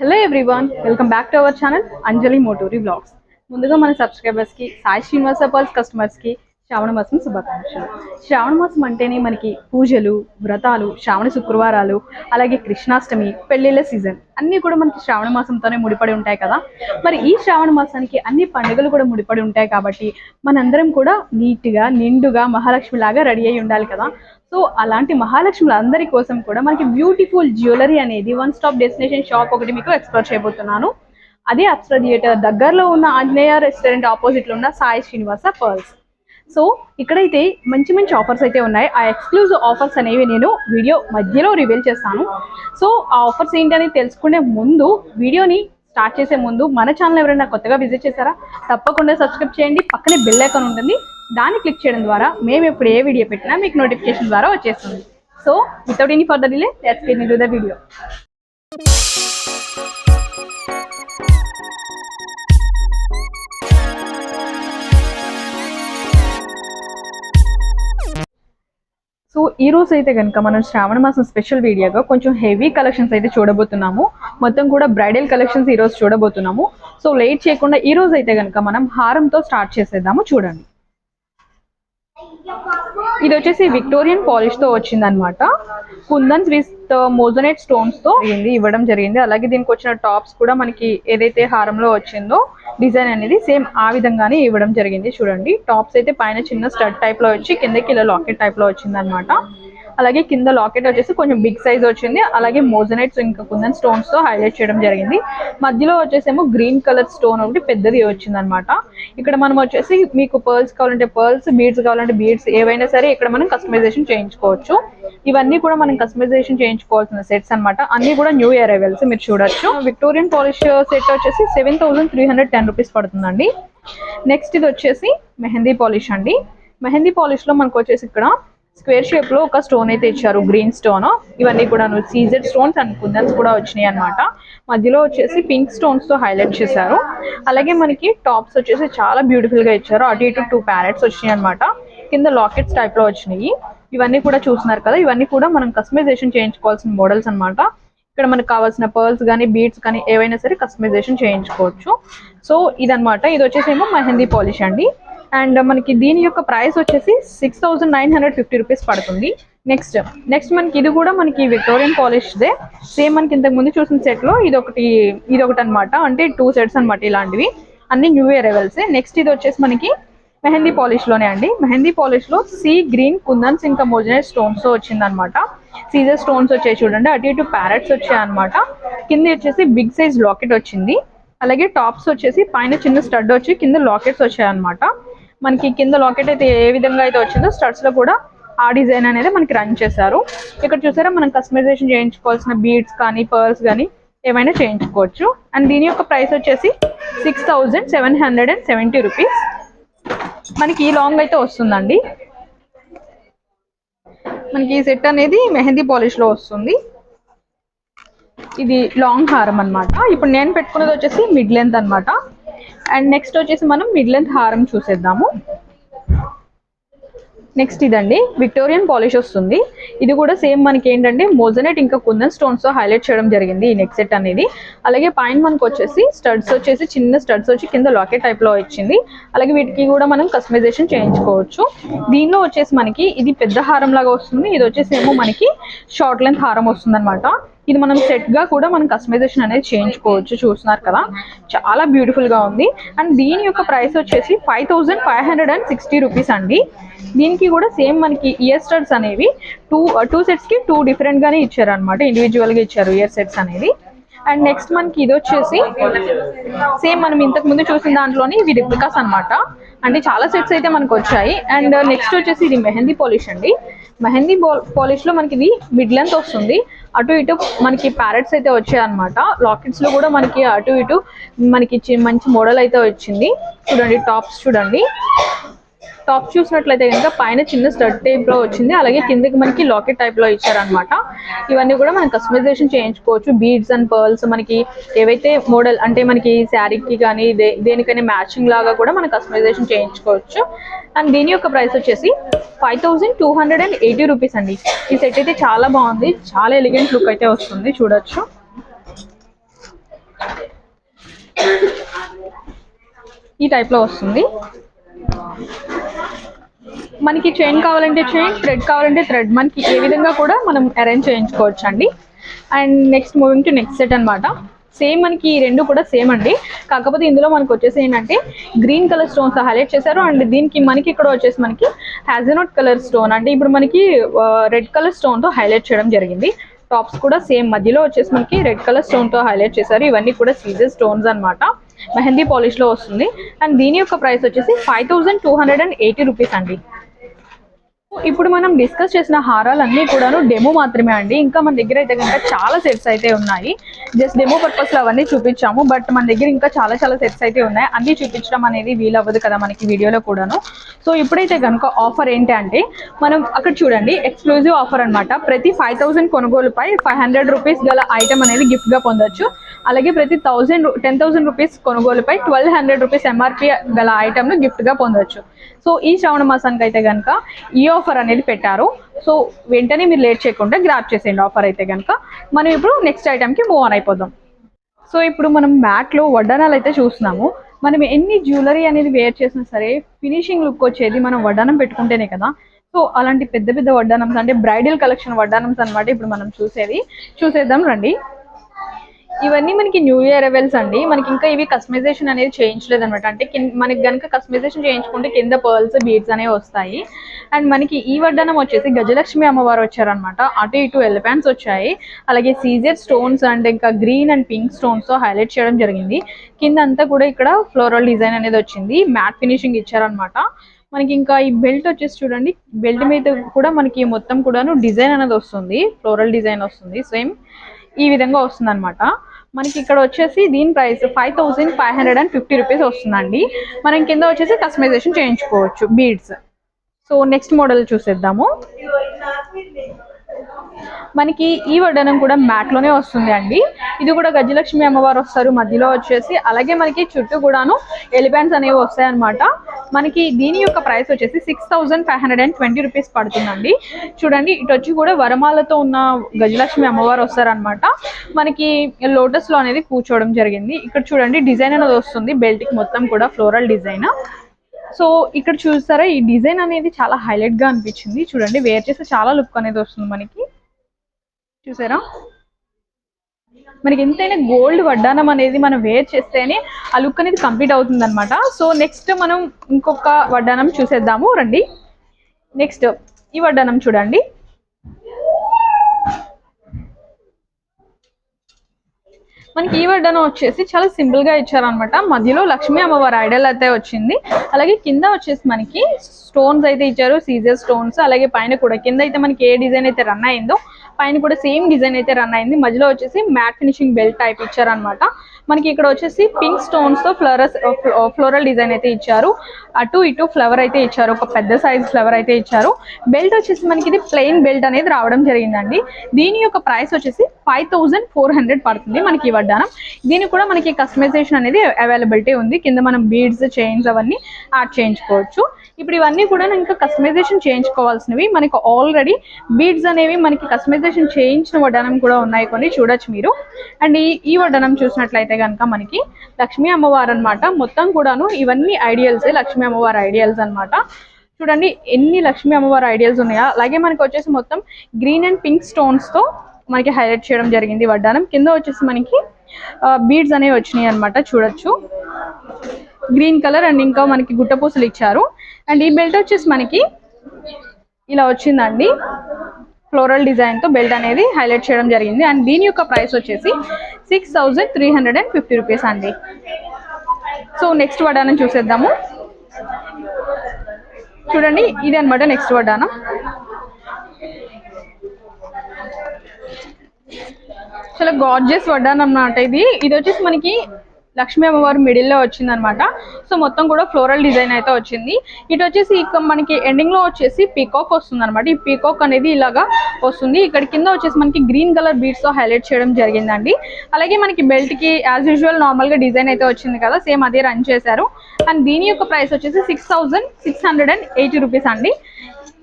Hello everyone welcome back to our channel Anjali Moturi blogs ముందుగా మన సబ్స్క్రైబర్స్కి Sai Srinivasa Paul's కస్టమర్స్కి శ్రావణ మాసం శుభాకాంక్షలు. శ్రావణ మాసం అంటేనే మనకి పూజలు వ్రతాలు శ్రావణ శుక్రవారాలు అలాగే కృష్ణాష్టమి పెళ్ళిళ్ళ సీజన్ అన్నీ కూడా మనకి శ్రావణ మాసంతోనే ముడిపడి ఉంటాయి కదా. మరి ఈ శ్రావణ మాసానికి అన్ని పండుగలు కూడా ముడిపడి ఉంటాయి కాబట్టి మనందరం కూడా నీట్గా నిండుగా మహాలక్ష్మి లాగా రెడీ అయి ఉండాలి కదా. సో అలాంటి మహాలక్ష్ములు అందరి కోసం కూడా మనకి బ్యూటిఫుల్ జ్యువెలరీ అనేది వన్ స్టాప్ డెస్టినేషన్ షాప్ ఒకటి మీకు ఎక్స్ప్లోర్ చేయబోతున్నాను. అదే అప్సరా థియేటర్ దగ్గరలో ఉన్న ఆంజనేయ రెస్టారెంట్ ఆపోజిట్లో ఉన్న సాయి శ్రీనివాస పర్ల్స్ సో ఇక్కడైతే మంచి మంచి ఆఫర్స్ అయితే ఉన్నాయి. ఆ ఎక్స్క్లూజివ్ ఆఫర్స్ అనేవి నేను వీడియో మధ్యలో రివీల్ చేస్తాను. సో ఆ ఆఫర్స్ ఏంటి అనేది తెలుసుకునే ముందు వీడియోని స్టార్ట్ చేసే ముందు మన ఛానల్ ఎవరైనా కొత్తగా విజిట్ చేశారా తప్పకుండా సబ్స్క్రైబ్ చేయండి. పక్కనే బెల్ ఐకాన్ ఉంటుంది. దాన్ని క్లిక్ చేయడం ద్వారా మేము ఎప్పుడు ఏ వీడియో పెట్టినా మీకు నోటిఫికేషన్ ద్వారా వచ్చేస్తుంది. So without any further delay let's get to the video so ఈ రోజు అయితే కనుక మనం శ్రావణ మాసం స్పెషల్ వీడియోగా కొంచెం హెవీ కలెక్షన్స్ అయితే చూడబోతున్నాము. మొత్తం కూడా బ్రైడల్ కలెక్షన్స్ ఈ రోజు చూడబోతున్నాము. సో లేట్ చేయకుండా ఈ రోజు అయితే కనుక మనం హారంతో స్టార్ట్ చేసేద్దాము చూడండి. ఇది వచ్చేసి విక్టోరియన్ పాలిష్తో వచ్చింది కుందన్స్ విత్ మోజనెట్ స్టోన్స్తో జరిగింది ఇవ్వడం జరిగింది. అలాగే దీనికి వచ్చిన టాప్స్ కూడా మనకి ఏదైతే హారంలో వచ్చిందో డిజైన్ అనేది సేమ్ ఆ విధంగానే ఇవ్వడం జరిగింది. చూడండి టాప్స్ అయితే పైన చిన్న స్టడ్ టైప్లో వచ్చి కిందకి ఇలా లాకెట్ టైప్లో వచ్చింది అనమాట అలాగే కింద లాకెట్ వచ్చేసి కొంచెం బిగ్ సైజ్ వచ్చింది. అలాగే మోజనైట్స్ ఇంకా కుందన్ స్టోన్స్తో హైలైట్ చేయడం జరిగింది. మధ్యలో వచ్చేసేమో గ్రీన్ కలర్ స్టోన్ ఒకటి పెద్దది వచ్చింది అనమాట ఇక్కడ మనం వచ్చేసి మీకు పర్ల్స్ కావాలంటే పర్ల్స్ బీడ్స్ కావాలంటే బీడ్స్ ఏవైనా సరే ఇక్కడ మనం కస్టమైజేషన్ చేయించుకోవచ్చు. ఇవన్నీ కూడా మనం కస్టమైజేషన్ చేయించుకోవాల్సిన సెట్స్ అన్నమాట. అన్ని కూడా న్యూ ఇయర్ అవైల్స్ మీరు చూడొచ్చు. విక్టోరియన్ పాలిష్ సెట్ వచ్చేసి seven thousand three hundred ten rupees పడుతుందండి. నెక్స్ట్ ఇది వచ్చేసి మెహందీ పాలిష్ అండి. మెహందీ పాలిష్లో మనకు వచ్చేసి ఇక్కడ స్క్వేర్ షేప్లో ఒక స్టోన్ అయితే ఇచ్చారు గ్రీన్ స్టోన్ ఇవన్నీ కూడా సీజెడ్ స్టోన్స్ అండ్ కుందన్స్ కూడా వచ్చినాయి అనమాట మధ్యలో వచ్చేసి పింక్ స్టోన్స్తో హైలైట్ చేశారు. అలాగే మనకి టాప్స్ వచ్చేసి చాలా బ్యూటిఫుల్గా ఇచ్చారు. అటు ఇటు టూ ప్యారెట్స్ వచ్చినాయి అనమాట కింద లాకెట్స్ టైప్లో వచ్చినాయి. ఇవన్నీ కూడా చూస్తున్నారు కదా. ఇవన్నీ కూడా మనం కస్టమైజేషన్ చేయించుకోవాల్సిన మోడల్స్ అన్నమాట. ఇక్కడ మనకు కావాల్సిన పర్ల్స్ కానీ బీడ్స్ కానీ ఏవైనా సరే కస్టమైజేషన్ చేయించుకోవచ్చు. సో ఇదనమాట ఇది వచ్చేసేమో మెహందీ పాలిష్ అండి. అండ్ మనకి దీని యొక్క ప్రైస్ వచ్చేసి six thousand nine hundred fifty rupees పడుతుంది. నెక్స్ట్ నెక్స్ట్ మనకి ఇది కూడా మనకి విక్టోరియన్ పాలిష్దే సేమ్ మనకి ఇంతకు ముందు చూసిన సెట్లో ఇది ఒకటి ఇది ఒకటి అనమాట అంటే టూ సెట్స్ అనమాట ఇలాంటివి. అన్ని న్యూ ఇయర్ అవెల్స్ నెక్స్ట్ ఇది వచ్చేసి మనకి మెహందీ పాలిష్లోనే అండి. మెహందీ పాలిష్లో సీ గ్రీన్ కుందన్స్ ఇంకా మోజనైజ్ స్టోన్స్తో వచ్చింది అనమాట సీజర్ స్టోన్స్ వచ్చాయి చూడండి. అటు ఇటు ప్యారెట్స్ వచ్చాయి అనమాట కింద వచ్చేసి బిగ్ సైజ్ లాకెట్ వచ్చింది. అలాగే టాప్స్ వచ్చేసి పైన చిన్న స్టడ్ వచ్చి కింద లాకెట్స్ వచ్చాయి అనమాట మనకి కింద లాకెట్ అయితే ఏ విధంగా అయితే వచ్చిందో స్టడ్స్లో కూడా ఆ డిజైన్ అనేది మనకి రన్ చేశారు. ఇక్కడ చూసారా మనం కస్టమైజేషన్ చేయించుకోవాల్సిన బీడ్స్ కానీ పర్ల్స్ కానీ ఏమైనా చేయించుకోవచ్చు. అండ్ దీని యొక్క ప్రైస్ వచ్చేసి six thousand seven hundred and seventy rupees. మనకి ఈ లాంగ్ అయితే వస్తుందండి. మనకి ఈ సెట్ అనేది మెహందీ పాలిష్లో వస్తుంది. ఇది లాంగ్ హారం అన్నమాట. ఇప్పుడు నేను పెట్టుకున్నది వచ్చేసి మిడ్ లెంత్ అన్నమాట. అండ్ నెక్స్ట్ వచ్చేసి మనం మిడ్ లెంత్ హారం చూసేద్దాము. నెక్స్ట్ ఇదండి. విక్టోరియన్ పాలిష్ వస్తుంది. ఇది కూడా సేమ్ మనకి ఏంటంటే మోజనెట్ ఇంకా కుందన్ స్టోన్స్తో హైలైట్ చేయడం జరిగింది ఈ నెక్ సెట్ అనేది. అలాగే పైన మనకు వచ్చేసి స్టడ్స్ వచ్చేసి చిన్న స్టడ్స్ వచ్చి కింద లాకెట్ టైప్లో వచ్చింది అలాగే వీటికి కూడా మనం కస్టమైజేషన్ చేయించుకోవచ్చు. దీనిలో వచ్చేసి మనకి ఇది పెద్ద హారం లాగా వస్తుంది. ఇది వచ్చేసి ఏమో మనకి షార్ట్ లెంత్ హారం వస్తుంది ఇది మనం సెట్గా కూడా మనం కస్టమైజేషన్ అనేది చేయించుకోవచ్చు. చూస్తున్నారు కదా? చాలా బ్యూటిఫుల్గా ఉంది. అండ్ దీని యొక్క ప్రైస్ వచ్చేసి five thousand five hundred and sixty rupees అండి. దీనికి కూడా సేమ్ మనకి ఇయర్ స్టడ్స్ అనేవి టూ టూ సెట్స్కి టూ డిఫరెంట్ గానే ఇచ్చారు అనమాట ఇండివిజువల్గా ఇచ్చారు ఇయర్ సెట్స్ అనేది. అండ్ నెక్స్ట్ మనకి ఇది వచ్చేసి సేమ్ మనం ఇంతకు ముందు చూసిన దాంట్లోనే ఇవి రిప్లికాస్ అన్నమాట. అంటే చాలా సెట్స్ అయితే మనకు వచ్చాయి. అండ్ నెక్స్ట్ వచ్చేసి ఇది మెహందీ పాలిష్ అండి. మెహందీ పాలిష్లో మనకి ఇది మిడ్ లెంత్ వస్తుంది. అటు ఇటు మనకి ప్యారెట్స్ అయితే వచ్చాయి అనమాట లాకెట్స్లో కూడా మనకి అటు ఇటు మనకి మంచి మోడల్ అయితే వచ్చింది. చూడండి టాప్స్ చూడండి. టాప్ చూసినట్లయితే కనుక పైన చిన్న స్టడ్ టైప్లో వచ్చింది. అలాగే కిందకి మనకి లాకెట్ టైప్లో ఇచ్చారనమాట ఇవన్నీ కూడా మనం కస్టమైజేషన్ చేయించుకోవచ్చు. బీడ్స్ అండ్ పర్ల్స్ మనకి ఏవైతే మోడల్ అంటే మనకి శారీకి కానీ దేనికైనా మ్యాచింగ్ లాగా కూడా మనం కస్టమైజేషన్ చేయించుకోవచ్చు. అండ్ దీని యొక్క ప్రైస్ వచ్చేసి five thousand two hundred and eighty rupees అండి. ఈ సెట్ అయితే చాలా బాగుంది. చాలా ఎలిగెంట్ లుక్ అయితే వస్తుంది. చూడొచ్చు. ఈ టైప్లో వస్తుంది. మనకి చైన్ కావాలంటే చైన్ థ్రెడ్ కావాలంటే థ్రెడ్. మనకి ఏ విధంగా కూడా మనం అరేంజ్ చేయించుకోవచ్చు అండి and next moving to next set అన్నమాట. సేమ్ మనకి ఈ రెండు కూడా సేమ్ అండి. కాకపోతే ఇందులో మనకు వచ్చేసి ఏంటంటే గ్రీన్ కలర్ స్టోన్స్ హైలైట్ చేశారు. అండ్ దీనికి మనకి ఇక్కడ వచ్చేసి మనకి హ్యాజనోట్ కలర్ స్టోన్ అంటే ఇప్పుడు మనకి రెడ్ కలర్ స్టోన్తో హైలైట్ చేయడం జరిగింది. టాప్స్ కూడా సేమ్ మధ్యలో వచ్చేసి మనకి రెడ్ కలర్ స్టోన్తో హైలైట్ చేశారు. ఇవన్నీ కూడా సీజర్ స్టోన్స్ అన్నమాట. మెహందీ పాలిష్లో వస్తుంది. అండ్ దీని యొక్క ప్రైస్ వచ్చేసి five thousand two hundred and eighty rupees అండి. ఇప్పుడు మనం డిస్కస్ చేసిన హారాలన్నీ కూడాను డెమో మాత్రమే అండి. ఇంకా మన దగ్గర అయితే కనుక చాలా సెట్స్ అయితే ఉన్నాయి. జస్ట్ డెమో పర్పస్లో అవన్నీ చూపించాము. బట్ మన దగ్గర ఇంకా చాలా చాలా సెట్స్ అయితే ఉన్నాయి. అన్ని చూపించడం అనేది వీలు అవ్వదు కదా మనకి వీడియోలో కూడాను. సో ఇప్పుడైతే కనుక ఆఫర్ ఏంటి అంటే మనం అక్కడ చూడండి ఎక్స్క్లూజివ్ ఆఫర్ అన్నమాట. ప్రతి ఫైవ్ థౌసండ్ కొనుగోలుపై ఫైవ్ హండ్రెడ్ రూపీస్ గల ఐటమ్ అనేది గిఫ్ట్గా పొందొచ్చు. అలాగే ప్రతి థౌసండ్ టెన్ థౌసండ్ రూపీస్ కొనుగోలుపై ట్వెల్వ్ హండ్రెడ్ రూపీస్ ఎంఆర్పి గల ఐటమ్ను గిఫ్ట్గా పొందొచ్చు. సో ఈ శ్రావణ మాసానికి అయితే కనుక ఈ ఆఫర్ అనేది పెట్టారు. సో వెంటనే మీరు లేట్ చేయకుండా గ్రాప్ చేసేయండి ఆఫర్ అయితే కనుక మనం ఇప్పుడు నెక్స్ట్ ఐటెంకి మూవ్ ఆన్ అయిపోదాం. సో ఇప్పుడు మనం మ్యాట్లో వడ్డానాలు అయితే చూస్తున్నాము. మనం ఎన్ని జ్యువెలరీ అనేది వేర్ చేసినా సరే ఫినిషింగ్ లుక్ వచ్చేది మనం వడ్డానం పెట్టుకుంటేనే కదా. సో అలాంటి పెద్ద పెద్ద వడ్డానమ్స్ అంటే బ్రైడల్ కలెక్షన్ వడ్డానమ్స్ అన్నమాట ఇప్పుడు మనం చూసేది. చూసేద్దాం రండి. ఇవన్నీ మనకి న్యూ ఇయర్ అవెల్స్ అండి. మనకి ఇంకా ఇవి కస్టమైజేషన్ అనేది చేయించలేదు అనమాట అంటే మనకి కనుక కస్టమైజేషన్ చేయించుకుంటే కింద పర్ల్స్ బీడ్స్ అనేవి వస్తాయి. అండ్ మనకి ఈ వడ్డానం వచ్చేసి గజలక్ష్మి అమ్మవారు వచ్చారనమాట అటు ఇటు ఎలిఫెంట్స్ వచ్చాయి. అలాగే సీజర్ స్టోన్స్ అండ్ ఇంకా గ్రీన్ అండ్ పింక్ స్టోన్స్తో హైలైట్ చేయడం జరిగింది. కింద అంతా కూడా ఇక్కడ ఫ్లోరల్ డిజైన్ అనేది వచ్చింది. మ్యాట్ ఫినిషింగ్ ఇచ్చారనమాట మనకి ఇంకా ఈ బెల్ట్ వచ్చేసి చూడండి. బెల్ట్ మీద కూడా మనకి మొత్తం కూడాను డిజైన్ అనేది వస్తుంది. ఫ్లోరల్ డిజైన్ వస్తుంది. సేమ్ ఈ విధంగా వస్తుంది అనమాట మనకి ఇక్కడ వచ్చేసి దీని price five thousand five hundred and fifty rupees వస్తుందండి. మనం కింద వచ్చేసి కస్టమైజేషన్ చేయించుకోవచ్చు బీడ్స్. సో నెక్స్ట్ మోడల్ చూసేద్దాము. మనకి ఈ వడ్డనం కూడా మ్యాట్లోనే వస్తుంది అండి. ఇది కూడా గజలక్ష్మి అమ్మవారు వస్తారు. మధ్యలో వచ్చేసి అలాగే మనకి చుట్టూ కూడాను ఎలిఫెంట్స్ అనేవి వస్తాయి అనమాట మనకి దీని యొక్క ప్రైస్ వచ్చేసి six thousand five hundred and twenty rupees పడుతుందండి. చూడండి ఇటు వచ్చి కూడా వరమాలతో ఉన్న గజలక్ష్మి అమ్మవారు వస్తారనమాట మనకి లోటస్లో అనేది కూర్చోవడం జరిగింది. ఇక్కడ చూడండి డిజైన్ అనేది వస్తుంది. బెల్ట్కి మొత్తం కూడా ఫ్లోరల్ డిజైన్ సో ఇక్కడ చూస్తారా ఈ డిజైన్ అనేది చాలా హైలైట్గా అనిపించింది. చూడండి వేర్ చేస్తే చాలా లుక్ అనేది వస్తుంది మనకి. చూసారా? మనకి ఎంతైనా గోల్డ్ వడ్డానం అనేది మనం వేర్ చేస్తేనే ఆ లుక్ అనేది కంప్లీట్ అవుతుంది అనమాట సో నెక్స్ట్ మనం ఇంకొక వడ్డానం చూసేద్దాము. రండి. నెక్స్ట్ ఈ వడ్డానం చూడండి. మనకి ఈ వడ్డానం వచ్చేసి చాలా సింపుల్గా ఇచ్చారనమాట మధ్యలో లక్ష్మీ అమ్మవారి ఐడల్ అయితే వచ్చింది. అలాగే కింద వచ్చేసి మనకి స్టోన్స్ అయితే ఇచ్చారు. సీజర్ స్టోన్స్ అలాగే పైన కూడా. కింద అయితే మనకి ఏ డిజైన్ అయితే రన్ అయిందో పైన కూడా సేమ్ డిజైన్ అయితే రన్ అయింది. మధ్యలో వచ్చేసి మ్యాట్ ఫినిషింగ్ బెల్ట్ టైప్ ఇచ్చారనమాట మనకి ఇక్కడ వచ్చేసి పింక్ స్టోన్స్తో ఫ్లవరస్ ఫ్లోరల్ డిజైన్ అయితే ఇచ్చారు. అటు ఇటు ఫ్లవర్ అయితే ఇచ్చారు. ఒక పెద్ద సైజ్ ఫ్లవర్ అయితే ఇచ్చారు. బెల్ట్ వచ్చేసి మనకి ఇది ప్లెయిన్ బెల్ట్ అనేది రావడం జరిగిందండి. దీని యొక్క ప్రైస్ వచ్చేసి ఫైవ్ థౌసండ్ ఫోర్ హండ్రెడ్ పడుతుంది మనకి ఈ వడ్డానం. దీనికి కూడా మనకి కస్టమైజేషన్ అనేది అవైలబిలిటీ ఉంది. కింద మనం బీడ్స్ చైన్స్ అవన్నీ యాడ్ చేయించుకోవచ్చు. ఇప్పుడు ఇవన్నీ కూడా ఇంకా కస్టమైజేషన్ చేయించుకోవాల్సినవి. మనకి ఆల్రెడీ బీడ్స్ అనేవి మనకి కస్టమైజేషన్ చేయించిన వడ్డానం కూడా ఉన్నాయి కొన్ని చూడొచ్చు మీరు. అండ్ ఈ ఈ వడ్డానం చూసినట్లయితే కనుక మనకి లక్ష్మీ అమ్మవారు అన్నమాట. మొత్తం కూడాను ఇవన్నీ ఐడియల్స్ లక్ష్మీ అమ్మవారి ఐడియల్స్ అన్నమాట. చూడండి ఎన్ని లక్ష్మీ అమ్మవారి ఐడియల్స్ ఉన్నాయా. అలాగే మనకి వచ్చేసి మొత్తం గ్రీన్ అండ్ పింక్ స్టోన్స్తో మనకి హైలైట్ చేయడం జరిగింది వడ్డానం కింద వచ్చేసి మనకి బీడ్స్ అనేవి వచ్చినాయి అన్నమాట. చూడొచ్చు. గ్రీన్ కలర్ అండ్ ఇంకా మనకి గుట్ట పూసలు ఇచ్చారు. అండ్ ఈ బెల్ట్ వచ్చేసి మనకి ఇలా వచ్చిందండి. ఫ్లోరల్ డిజైన్తో బెల్ట్ అనేది హైలైట్ చేయడం జరిగింది. అండ్ దీని యొక్క ప్రైస్ వచ్చేసి six thousand three hundred and fifty rupees అండి. సో నెక్స్ట్ వడానం చూసేద్దాము. చూడండి ఇది అనమాట నెక్స్ట్ వడానం చాలా గార్జియస్ వడ్డానం అన్నమాట ఇది. ఇది వచ్చేసి మనకి లక్ష్మీ అమ్మవారు మిడిల్లో వచ్చింది అనమాట సో మొత్తం కూడా ఫ్లోరల్ డిజైన్ అయితే వచ్చింది. ఇటు వచ్చేసి ఇక మనకి ఎండింగ్లో వచ్చేసి పీకాక్ వస్తుంది అనమాట ఈ పీకాక్ అనేది ఇలాగా వస్తుంది. ఇక్కడ కింద వచ్చేసి మనకి గ్రీన్ కలర్ బీడ్స్తో హైలైట్ చేయడం జరిగిందండి. అలాగే మనకి బెల్ట్కి యాజ్ యూజువల్ నార్మల్గా డిజైన్ అయితే వచ్చింది కదా సేమ్ అదే రన్ చేశారు. అండ్ దీని యొక్క ప్రైస్ వచ్చేసి six thousand six hundred and eighty rupees అండి.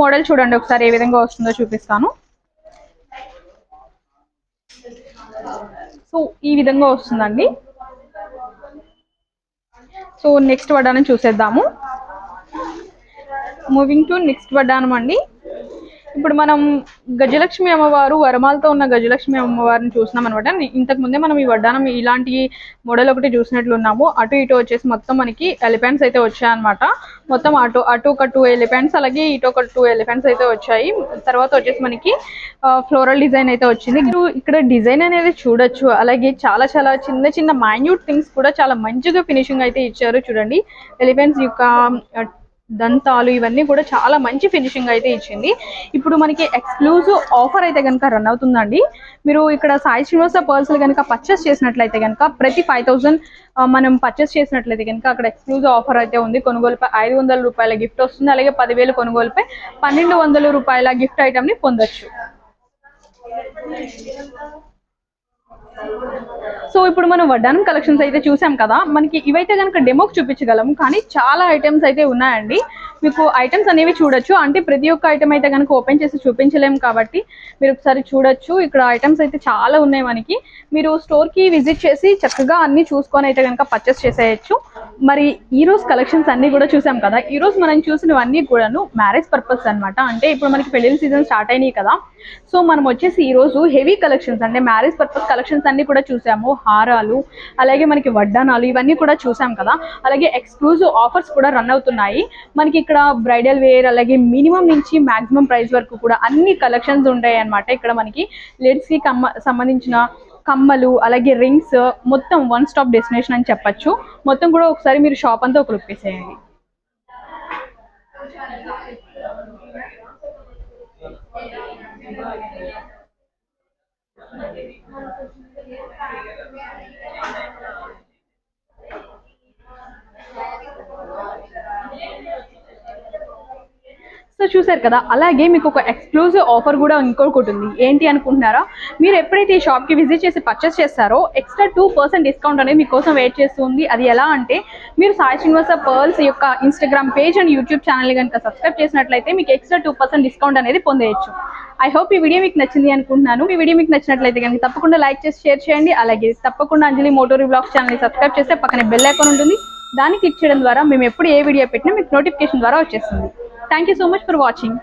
మోడల్ చూడండి ఒకసారి ఏ విధంగా వస్తుందో చూపిస్తాను. సో ఈ విధంగా వస్తుందండి. సో నెక్స్ట్ వడ్డానం చూసేద్దాము. మూవింగ్ టు నెక్స్ట్ వడ్డానం అండి. ఇప్పుడు మనం గజలక్ష్మి అమ్మవారు వరమాలతో ఉన్న గజలక్ష్మి అమ్మవారిని చూసినాం అనమాట ఇంతకు ముందే మనం ఈ వడ్డానం ఇలాంటి మోడల్ ఒకటి చూసినట్లు ఉన్నాము. అటు ఇటు వచ్చేసి మొత్తం మనకి ఎలిఫెంట్స్ అయితే వచ్చాయన్నమాట. మొత్తం అటు అటు ఒక టూ ఎలిఫెంట్స్ అలాగే ఇటు ఒక టూ ఎలిఫెంట్స్ అయితే వచ్చాయి. తర్వాత వచ్చేసి మనకి ఫ్లోరల్ డిజైన్ అయితే వచ్చింది. ఇక్కడ డిజైన్ అనేది చూడొచ్చు. అలాగే చాలా చాలా చిన్న చిన్న మైన్యూట్ థింగ్స్ కూడా చాలా మంచిగా ఫినిషింగ్ అయితే ఇచ్చారు. చూడండి. ఎలిఫెంట్స్ యొక్క దంతాలు ఇవన్నీ కూడా చాలా మంచి ఫినిషింగ్ అయితే ఇచ్చింది. ఇప్పుడు మనకి ఎక్స్క్లూజివ్ ఆఫర్ అయితే కనుక రన్ అవుతుందండి. మీరు ఇక్కడ సాయి శ్రీనివాస పర్ల్స్ కనుక పర్చేస్ చేసినట్లయితే కనుక ప్రతి ఫైవ్ థౌసండ్ మనం పర్చేస్ చేసినట్లయితే కనుక అక్కడ ఎక్స్క్లూజివ్ ఆఫర్ అయితే ఉంది. కొనుగోలుపై ఐదు వందల రూపాయల గిఫ్ట్ వస్తుంది. అలాగే పదివేలు కొనుగోలుపై పన్నెండు వందల రూపాయల గిఫ్ట్ ఐటమ్ని పొందొచ్చు. సో ఇప్పుడు మనం వడ్డానం కలెక్షన్స్ అయితే చూసాం కదా మనకి ఇవైతే కనుక డెమోకి చూపించగలము కానీ చాలా ఐటమ్స్ అయితే ఉన్నాయండి. మీకు ఐటమ్స్ అనేవి చూడొచ్చు. అంటే ప్రతి ఒక్క ఐటమ్ అయితే కనుక ఓపెన్ చేసి చూపించలేము కాబట్టి మీరు ఒకసారి చూడొచ్చు. ఇక్కడ ఐటమ్స్ అయితే చాలా ఉన్నాయి మనకి. మీరు స్టోర్కి విజిట్ చేసి చక్కగా అన్ని చూసుకొని అయితే కనుక పర్చేస్ చేసేయచ్చు. మరి ఈ రోజు కలెక్షన్స్ అన్ని కూడా చూసాం కదా. ఈ రోజు మనం చూసినవన్నీ కూడాను మ్యారేజ్ పర్పస్ అన్నమాట. అంటే ఇప్పుడు మనకి పెళ్ళి సీజన్ స్టార్ట్ అయినాయి కదా. సో మనం వచ్చేసి ఈ రోజు హెవీ కలెక్షన్స్ అంటే మ్యారేజ్ పర్పస్ కలెక్షన్స్ అన్ని కూడా చూసాము హారాలు అలాగే మనకి వడ్డానాలు ఇవన్నీ కూడా చూసాం కదా. అలాగే ఎక్స్క్లూజివ్ ఆఫర్స్ కూడా రన్ అవుతున్నాయి. మనకి ఇక్కడ బ్రైడల్ వేర్ అలాగే మినిమం నుంచి మాక్సిమం ప్రైస్ వరకు కూడా అన్ని కలెక్షన్స్ ఉంటాయి అన్నమాట. ఇక్కడ మనకి లేడీస్కి కమ్మ సంబంధించిన కమ్మలు అలాగే రింగ్స్ మొత్తం వన్ స్టాప్ డెస్టినేషన్ అని చెప్పచ్చు. మొత్తం కూడా ఒకసారి మీరు షాప్ అంతా ఒక లుక్ వేసేయండి. なぜかというと、私はあなたに対しては、సో చూసారు కదా అలాగే మీకు ఒక ఎక్స్క్లూజివ్ ఆఫర్ కూడా ఇంకొకటి ఉంది. ఏంటి అనుకుంటున్నారా? మీరు ఎప్పుడైతే ఈ షాప్కి విజిట్ చేసి పర్చేస్ చేస్తారో ఎక్స్ట్రా టూ పర్సెంట్ డిస్కౌంట్ అనేది మీకోసం వెయిట్ చేస్తుంది అది ఎలా అంటే మీరు సాయి శ్రీనివాస పర్ల్స్ యొక్క Instagram page and YouTube channel కనుక సబ్స్క్రైబ్ చేసినట్లయితే మీకు ఎక్స్ట్రా టూ పర్సెంట్ డిస్కౌంట్ అనేది పొందేయచ్చు. ఐ హోప్ ఈ వీడియో మీకు నచ్చింది అనుకుంటున్నాను. ఈ వీడియో మీకు నచ్చినట్లయితే కనుక తప్పకుండా లైక్ చేసి షేర్ చేయండి. అలాగే తప్పకుండా Anjali Motori blogs channel subscribe చేస్తే పక్కన బెల్ ఐకాన్ ఉంటుంది. దాన్ని క్లిక్ చేయడం ద్వారా మేము ఎప్పుడు ఏ వీడియో పెట్టినా మీకు నోటిఫికేషన్ ద్వారా వచ్చేస్తుంది. Thank so much for watching